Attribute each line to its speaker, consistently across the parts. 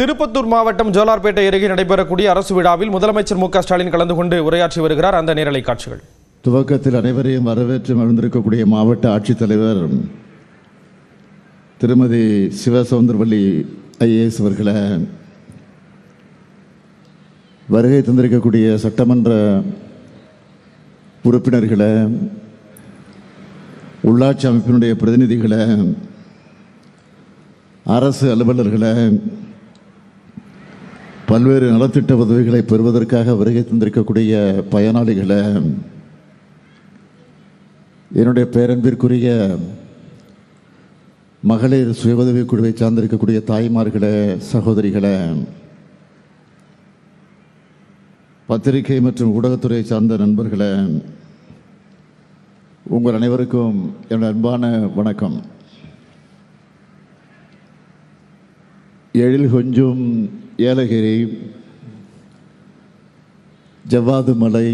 Speaker 1: திருப்பத்தூர் மாவட்டம் ஜோலார்பேட்டை அருகே நடைபெறக்கூடிய அரசு விழாவில் முதலமைச்சர் மு ஸ்டாலின் கலந்து கொண்டு உரையாற்றி வருகிறார். அந்த நேரலை காட்சிகள்.
Speaker 2: துவக்கத்தில் அனைவரையும் வரவேற்று மகிழ்ந்திருக்கக்கூடிய மாவட்ட ஆட்சித்தலைவர் திருமதி சிவசவுந்தரவல்லி ஐஏஎஸ் அவர்களை வருகை தந்திருக்கக்கூடிய சட்டமன்ற உறுப்பினர்களை உள்ளாட்சி அமைப்பினுடைய பிரதிநிதிகளை அரசு அலுவலர்களை பல்வேறு நலத்திட்ட உதவிகளை பெறுவதற்காக வருகை தந்திருக்கக்கூடிய பயனாளிகளை என்னுடைய பேரன்பிற்குரிய மகளிர் சுய உதவி குழுவை சார்ந்திருக்கக்கூடிய தாய்மார்களே சகோதரிகளே பத்திரிகை மற்றும் ஊடகத்துறை சார்ந்த நண்பர்களே உங்கள் அனைவருக்கும் என்னுடைய அன்பான வணக்கம். எழில் கொஞ்சம் ஏலகிரி ஜவ்வாது மலை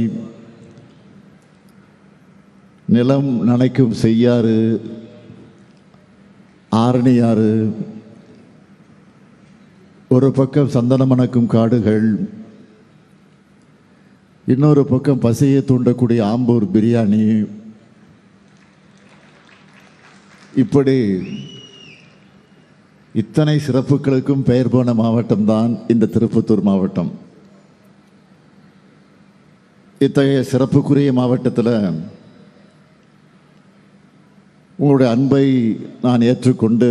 Speaker 2: நிலம் நனைக்கும் செய்யாறு ஆரணியாறு ஒரு பக்கம் சந்தனம் மணக்கும் காடுகள் இன்னொரு பக்கம் பசியை தூண்டக்கூடிய ஆம்பூர் பிரியாணி. இப்படி இத்தனை சிறப்புகளுக்கும் பெயர் போன மாவட்டம்தான் இந்த திருப்பத்தூர் மாவட்டம். இத்தகைய சிறப்புக்குரிய மாவட்டத்தில் உங்களுடைய அன்பை நான் ஏற்றுக்கொண்டு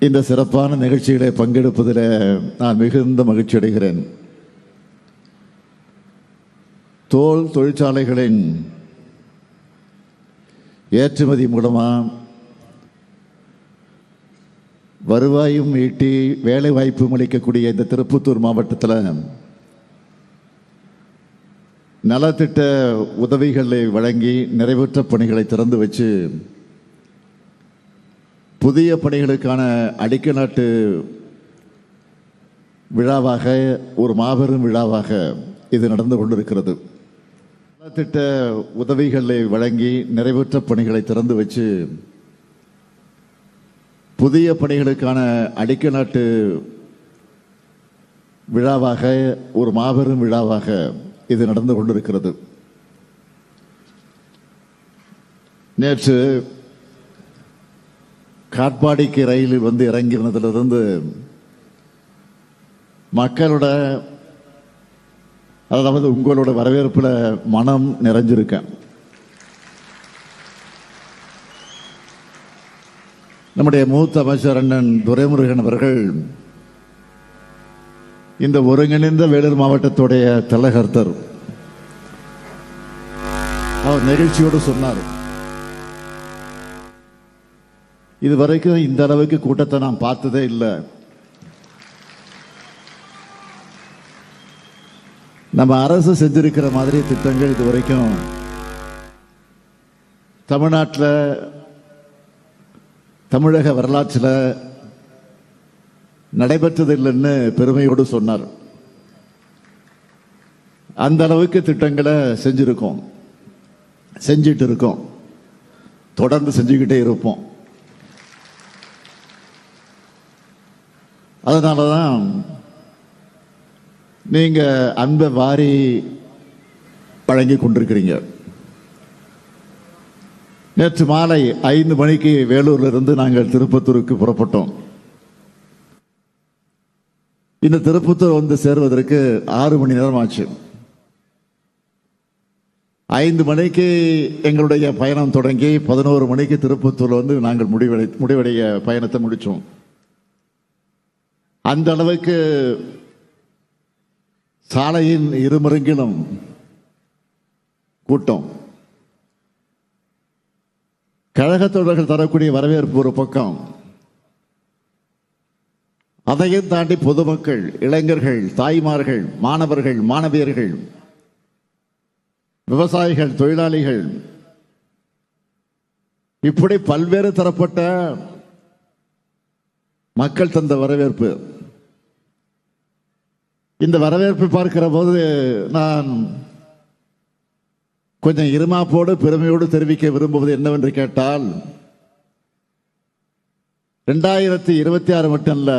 Speaker 2: இந்த சிறப்பான நிகழ்ச்சிகளை பங்கெடுப்பதில் நான் மிகுந்த மகிழ்ச்சி அடைகிறேன் தோல் தொழிற்சாலைகளின் ஏற்றுமதி மூலமாக வருவாயும் ஈட்டி வேலை வாய்ப்பும் அளிக்கக்கூடிய இந்த திருப்பத்தூர் மாவட்டத்தில் நலத்திட்ட உதவிகளை வழங்கி நிறைவேற்ற பணிகளை திறந்து வச்சு புதிய பணிகளுக்கான அடிக்க நாட்டு விழாவாக ஒரு மாபெரும் விழாவாக இது நடந்து கொண்டிருக்கிறது. நலத்திட்ட உதவிகளை வழங்கி நிறைவேற்ற பணிகளை திறந்து வச்சு புதிய பணிகளுக்கான அடிக்கல் நாட்டு விழாவாக ஒரு மாபெரும் விழாவாக இது நடந்து கொண்டிருக்கிறது. நேற்று காட்பாடிக்கு ரயிலில் வந்து இறங்கினதிலிருந்து மக்களோட அதாவது உங்களோட வரவேற்பில் மனம் நிறைஞ்சிருக்கேன். நம்முடைய மூத்த அமைச்சர் அண்ணன் துரைமுருகன் அவர்கள் இந்த ஒருங்கிணைந்த வேலூர் மாவட்டத்துடைய தலைகர்த்தர். அவர் நிகழ்ச்சியோடு சொன்னார். இதுவரைக்கும் இந்த அளவுக்கு கூட்டத்தை நான் பார்த்ததே இல்லை. நம்ம அரசு செஞ்சிருக்கிற மாதிரி திட்டங்கள் இது வரைக்கும் தமிழ்நாட்டில் தமிழக வரலாற்றில் நடைபெற்றதில்லைன்னு பெருமையோடு சொன்னார். அந்த அளவுக்கு திட்டங்களை செஞ்சிருக்கோம். செஞ்சிட்டு இருக்கோம். தொடர்ந்து செஞ்சுக்கிட்டே இருப்போம். அதனால தான் நீங்கள் அன்பை வாரி வழங்கி கொண்டிருக்கிறீங்க. நேற்று மாலை ஐந்து மணிக்கு வேலூர்ல இருந்து நாங்கள் திருப்பத்தூருக்கு புறப்பட்டோம். இந்த திருப்பத்தூர் வந்து சேருவதற்கு ஆறு மணி நேரம் ஆச்சு ஐந்து மணிக்கு எங்களுடைய பயணம் தொடங்கி பதினோரு மணிக்கு திருப்பத்தூரில் வந்து நாங்கள் முடிவடை முடிவடைய பயணத்தை முடித்தோம் அந்த அளவுக்கு சாலையின் இருமருங்கிலும் கூட்டம். கழகத்தோழர்கள் தரக்கூடிய வரவேற்பு ஒரு பக்கம். அதையும் தாண்டி பொதுமக்கள் இளைஞர்கள் தாய்மார்கள் மாணவர்கள் மாணவியர்கள் விவசாயிகள் தொழிலாளிகள் இப்படி பல்வேறு தரப்பட்ட மக்கள் தந்த வரவேற்பு. இந்த வரவேற்பை பார்க்கிற போது நான் கொஞ்சம் இருமாப்போடு பெருமையோடு தெரிவிக்க விரும்புவது என்னவென்று கேட்டால் ரெண்டாயிரத்தி இருபத்தி ஆறு மட்டும் இல்லை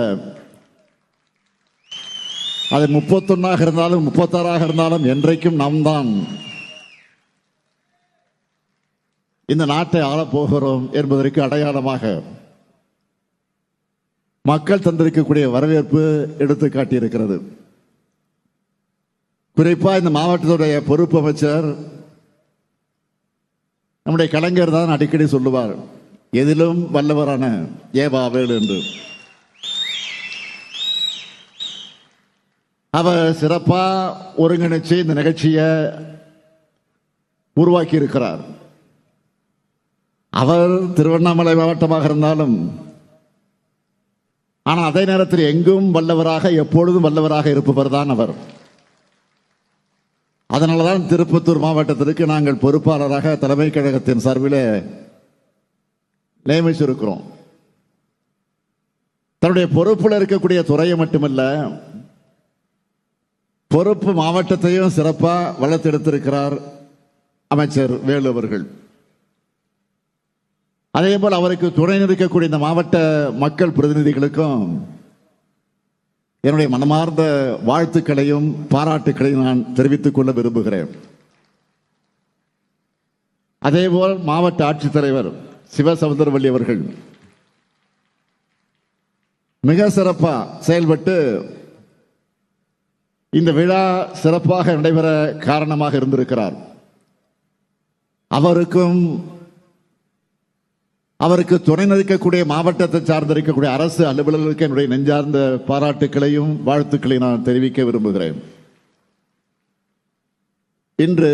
Speaker 2: அது முப்பத்தொன்னாக இருந்தாலும் முப்பத்தாறாக இருந்தாலும் என்றைக்கும் நாம் தான் இந்த நாட்டை ஆளப்போகிறோம் என்பதற்கு அடையாளமாக மக்கள் தந்திருக்கக்கூடிய வரவேற்பு எடுத்து காட்டியிருக்கிறது குறிப்பாக இந்த மாவட்டத்துடைய பொறுப்பு அமைச்சர் நம்முடைய கலைஞர் தான் அடிக்கடி சொல்லுவார் எதிலும் வல்லவரான ஏவாவேல் என்று. அவர் சிறப்பா ஒருங்கிணைச்சு இந்த நிகழ்ச்சியை உருவாக்கி இருக்கிறார் அவர் திருவண்ணாமலை மாவட்டமாக இருந்தாலும் ஆனால் அதே நேரத்தில் எங்கும் வல்லவராக எப்பொழுதும் வல்லவராக இருப்பவர் தான் அவர். அதனாலதான் திருப்பத்தூர் மாவட்டத்திற்கு நாங்கள் பொறுப்பாளராக தலைமை கழகத்தின் சார்பில் நியமிச்சிருக்கிறோம் தன்னுடைய பொறுப்பில் இருக்கக்கூடிய துறையை மட்டுமல்ல பொறுப்பு மாவட்டத்தையும் சிறப்பாக வளர்த்தெடுத்திருக்கிறார் அமைச்சர் வேலு அவர்கள். அதே போல் அவருக்கு துணை நிற்கக்கூடிய இந்த மாவட்ட மக்கள் பிரதிநிதிகளுக்கும் என்னுடைய மனமார்ந்த வாழ்த்துக்களையும் பாராட்டுக்களையும் நான் தெரிவித்துக் கொள்ள விரும்புகிறேன். அதேபோல் மாவட்ட ஆட்சித்தலைவர் சிவசமுந்தரவல்லி அவர்கள் மிக சிறப்பா செயல்பட்டு இந்த விழா சிறப்பாக நடைபெற காரணமாக இருந்திருக்கிறார். அவருக்கும் அவருக்கு துணை நிற்கக்கூடிய மாவட்டத்தை சார்ந்திருக்கக்கூடிய அரசு அலுவலர்களுக்கு என்னுடைய நெஞ்சார்ந்த பாராட்டுக்களையும் வாழ்த்துக்களையும் நான் தெரிவிக்க விரும்புகிறேன். இன்று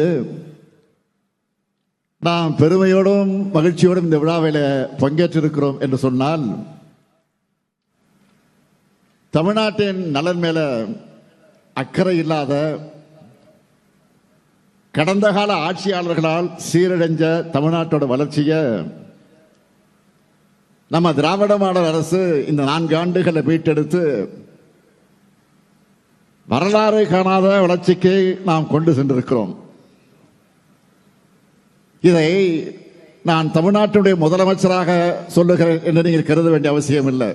Speaker 2: நாம் பெருமையோடும் மகிழ்ச்சியோடும் இந்த விழாவில் பங்கேற்றிருக்கிறோம் என்று சொன்னால் தமிழ்நாட்டின் நலன் மேல அக்கறை இல்லாத கடந்த கால ஆட்சியாளர்களால் சீரடைஞ்ச தமிழ்நாட்டோட வளர்ச்சியை நம்ம திராவிட மாடல் அரசு இந்த நான்கு ஆண்டுகளை மீட்டெடுத்து வரலாறு காணாத வளர்ச்சிக்கு நாம் கொண்டு சென்றிருக்கிறோம். இதை நான் தமிழ்நாட்டுடைய முதலமைச்சராக சொல்லுகிறேன் என்று நீங்கள் கருத வேண்டிய அவசியம் இல்லை.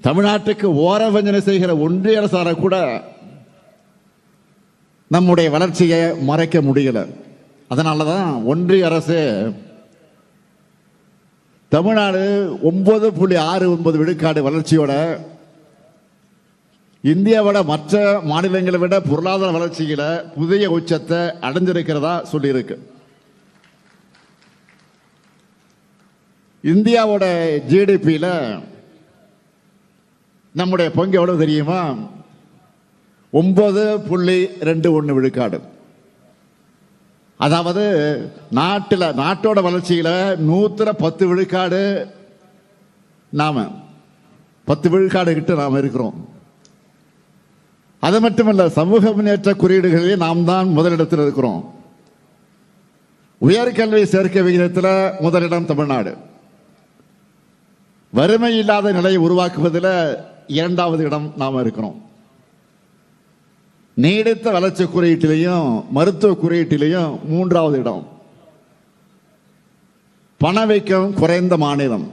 Speaker 2: தமிழ்நாட்டுக்கு ஓரவஞ்சனை செய்கிற ஒன்றிய அரசார கூட நம்முடைய வளர்ச்சியை மறைக்க முடியல. அதனால தான் ஒன்றிய அரசு தமிழ்நாடு ஒன்பது புள்ளி ஆறு ஒன்பது விழுக்காடு வளர்ச்சியோட இந்தியாவோட மற்ற மாநிலங்களை விட பொருளாதார வளர்ச்சியில புதிய உச்சத்தை அடைஞ்சிருக்கிறதா சொல்லியிருக்கு. இந்தியாவோட ஜிடிபியில் நம்முடைய பங்கு எவ்வளவு தெரியுமா? ஒன்பது புள்ளி ரெண்டு ஒன்று விழுக்காடு. அதாவது நாட்டில் நாட்டோட வளர்ச்சியில் நூற்றுல பத்து விழுக்காடு நாம் பத்து விழுக்காடு கிட்ட நாம் இருக்கிறோம். அது மட்டுமல்ல சமூக முன்னேற்ற குறியீடுகளில் நாம் தான் முதலிடத்தில் இருக்கிறோம். உயர்கல்வி சேர்க்கை விகிதத்தில் முதலிடம் தமிழ்நாடு. வறுமை இல்லாத நிலையை உருவாக்குவதில் இரண்டாவது இடம் நாம் இருக்கிறோம். நீடித்த வளர்ச்சி குறியீட்டிலையும் மருத்துவ குறியீட்டிலையும் மூன்றாவது இடம். பணவீக்கம் குறைந்த மாநிலம்.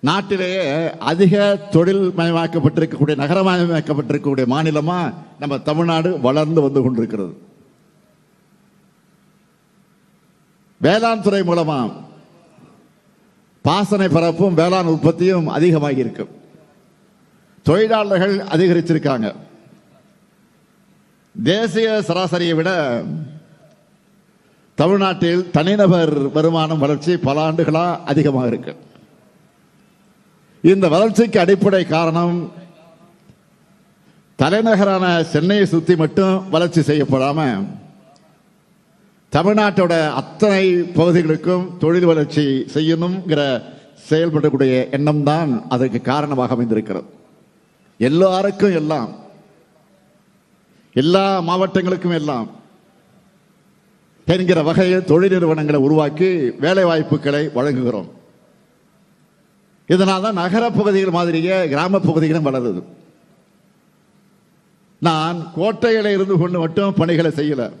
Speaker 2: நாட்டிலேயே அதிக தொழில் மயமாக்கப்பட்டிருக்கக்கூடிய நகரமயமாக்கப்பட்டிருக்கக்கூடிய மாநிலமா நம்ம தமிழ்நாடு வளர்ந்து வந்து கொண்டிருக்கிறது. வேளாண் துறை மூலமா பாசனை பரப்பும் வேளாண் உற்பத்தியும் அதிகமாகி இருக்கு தொழிலாளர்கள் அதிகரிச்சிருக்காங்க. தேசிய சராசரியை விட தமிழ்நாட்டில் தனிநபர் வருமானம் வளர்ச்சி பல ஆண்டுகளா அதிகமாக இருக்கு. இந்த வளர்ச்சிக்கு அடிப்படை காரணம் தலைநகரான சென்னையை சுற்றி மட்டும் வளர்ச்சி செய்யப்படாம தமிழ்நாட்டோட அத்தனை பகுதிகளுக்கும் தொழில் வளர்ச்சி செய்யணுங்கிற செயல்படக்கூடிய எண்ணம் தான் அதற்கு காரணமாக அமைந்திருக்கிறது. எல்லாருக்கும் எல்லாம் எல்லா மாவட்டங்களுக்கும் எல்லாம் என்கிற வகையில் தொழில் நிறுவனங்களை உருவாக்கி வேலை வாய்ப்புகளை வழங்குகிறோம். இதனால் தான் நகர பகுதிகள் மாதிரியே கிராம பகுதிகளும் வளருது. நான் கோட்டையில இருந்து கொண்டு மட்டும் பணிகளை செய்யல.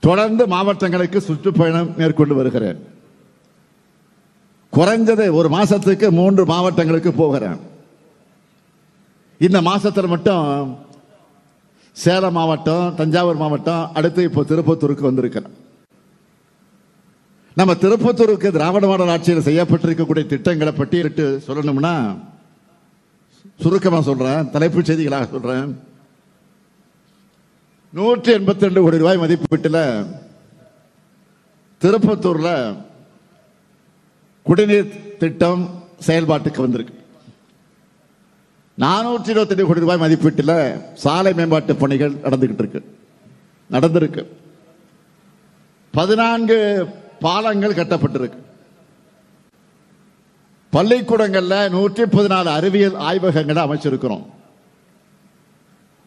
Speaker 2: தொடர்ந்து மாவட்டங்களுக்கு சுற்றுப்பயணம் மேற்கொண்டு வருகிறேன். குறைஞ்சது ஒரு மாசத்துக்கு மூன்று மாவட்டங்களுக்கு போகிறேன். இந்த மாசத்தில் மட்டும் சேலம் மாவட்டம் தஞ்சாவூர் மாவட்டம் அடுத்து இப்போ திருப்பத்தூருக்கு வந்திருக்கிறேன் நம்ம திருப்பத்தூருக்கு திராவிட மாடல் ஆட்சியில் செய்யப்பட்டிருக்கக்கூடிய திட்டங்களை பட்டியலிட்டு சொல்லணும்னா சுருக்கமாக சொல்றேன் தலைப்புச் செய்திகளாக சொல்றேன். நூற்றி எண்பத்தி ரெண்டு கோடி ரூபாய் மதிப்பீட்டில் திருப்பத்தூர்ல குடிநீர் திட்டம் செயல்பாட்டுக்கு வந்திருக்கு. நானூற்றி இருபத்தி கோடி ரூபாய் மதிப்பீட்டில் சாலை மேம்பாட்டு பணிகள் நடந்துகிட்டு இருக்கு. நடந்திருக்கு. பதினான்கு பாலங்கள் கட்டப்பட்டிருக்கு. பள்ளிக்கூடங்கள்ல நூற்றி பதினாலு அறிவியல் ஆய்வகங்களை அமைச்சிருக்கிறோம்.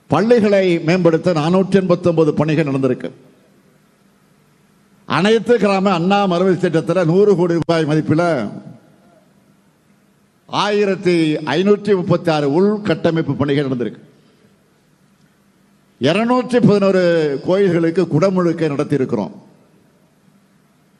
Speaker 2: பள்ளிகளை மேம்படுத்த நானூற்றி எண்பத்தி ஒன்பது பணிகள் நடந்திருக்கு. அனைத்து கிராம அண்ணா மறுவழி திட்டத்தில் நூறு கோடி ரூபாய் மதிப்பில் ஆயிரத்தி ஐநூற்றி முப்பத்தி ஆறு உள்கட்டமைப்பு பணிகள் நடந்திருக்கு. இருநூற்றி பதினோரு கோயில்களுக்கு குடமுழுக்கை நடத்தி இருக்கிறோம்